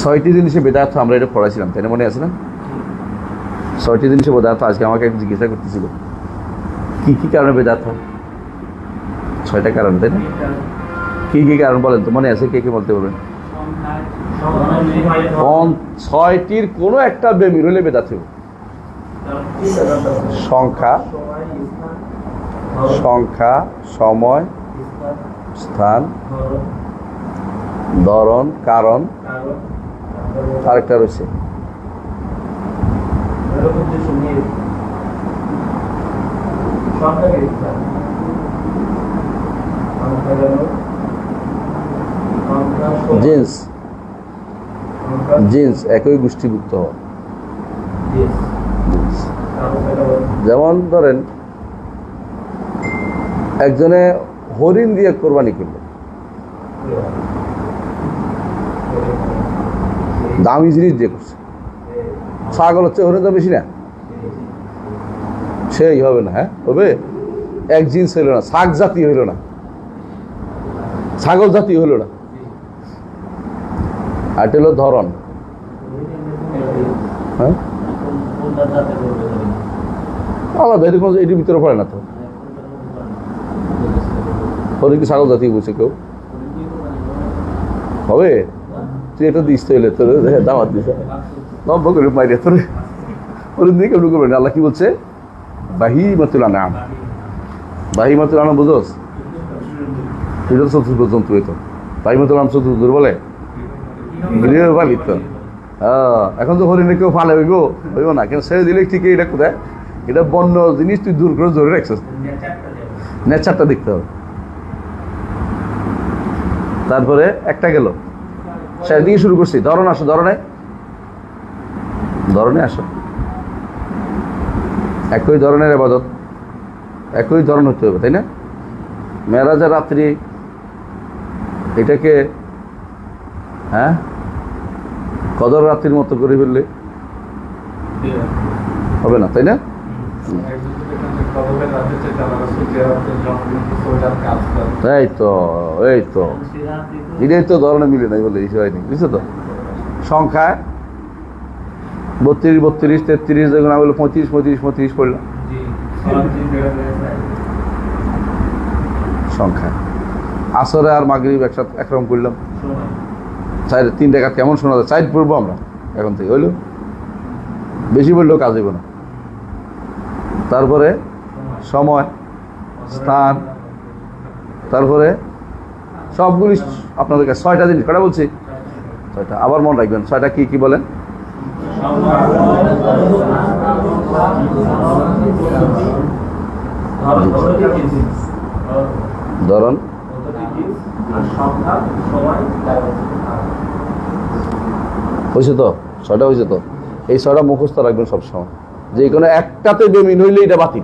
ছয়টি জিনিসে বেদার্থ আমরা এটা পড়াইছিলাম, তাই না মনে আছে না? ছয়টি জিনিসে বেদার্থ আজকে আমাকে জিজ্ঞাসা করতেছিল। কি কি কারণে বেদার্থ? ছয়টা কারণ, তাই না? কি কি কারণ বলেন তো, মনে আছে কে কে বলতে পারবেন? ছয়টির কোনো একটা বেমির হলে বেদার্থ। সংখ্যা সংখ্যা, সময়, স্থান, ধরন, কারণ আরেকটা রয়েছে। জিন্স। জিন্স একই গোষ্ঠীভুক্ত হওয়া। যেমন ধরেন একজনে হরিণ দিয়ে কোরবানি করল। দামি জিনিস দিয়ে করছে। ছাগল হচ্ছে হরিণ তো বেশি না। সেই হবে না হ্যাঁ? হবে? এক জিন্স হইল না, শাক জাতি হইল না। ছাগল জাতি হইল না। আর হলো ধরন। হ্যাঁ? আলাদা এরকম এটির ভিতরে পড়ে না তো। হরিণ কি ছাগল জাতি বলছে কেউ? হবে? তুই এটা দিস তৈলে তোর দাওয়াত দিস নব্য করে মাইরে তোর ওর দিকে কেমন করবেন কি বলছে বাহি মাতুল আনাম বুঝোস বলে এখন তো হরিণে কেউ ফালে হইব না। কেন ছেড়ে দিলে ঠিকই এটা কোথায়? এটা বন্য জিনিস তুই দূর করে ধরে রাখছিস। নেচারটা দেখতে হবে। তারপরে একটা গেল। শেষ দিকে শুরু করছি। ধরন আসো ধরনে ধরনে আসো। একই ধরনের আবাদত। একই ধরন হতে হবে তাই না? মেয়েরাজের রাত্রি এটাকে হ্যাঁ? কদর রাত্রির মতো করে ফেললে হবে না তাই না? এই তো এই তো। এটাই তো ধরনের মিলে নাই বলে এই হয়নি বুঝছ তো? সংখ্যা বত্রিশ বত্রিশ তেত্রিশ আমি পঁয়ত্রিশ পঁয়ত্রিশ পঁয়ত্রিশ পড়লাম সংখ্যা। আসরে আর মাগরিব একসাথে একরকম করলাম। চার তিন টাকা কেমন শোনা যায়? চাইড পড়ব আমরা এখন থেকে হইল? বেশি পড়লেও কাজ হইব না। তারপরে সময়, স্থান, তারপরে সবগুলি আপনাদের কাছে ছয়টা জিনিস, কটা বলছি? ছয়টা, আবার মনে রাখবেন, ছয়টা কি কি বলেন? ধরন। হয়েছে তো? ছয়টা হয়েছে তো? এই ছয়টা মুখস্থ রাখবেন সবসময়। যে কোনো একটাতে বেমিন হইলে এটা বাতিল।